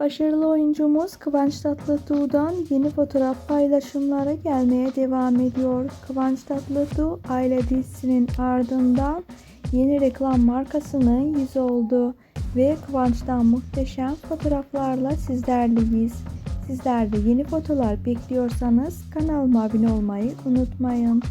Başarılı oyuncumuz Kıvanç Tatlıtuğ'dan yeni fotoğraf paylaşımları gelmeye devam ediyor. Kıvanç Tatlıtuğ aile dizisinin ardından yeni reklam markasının yüzü oldu ve Kıvanç'tan muhteşem fotoğraflarla sizlerleyiz. Sizler de yeni fotolar bekliyorsanız kanalıma abone olmayı unutmayın.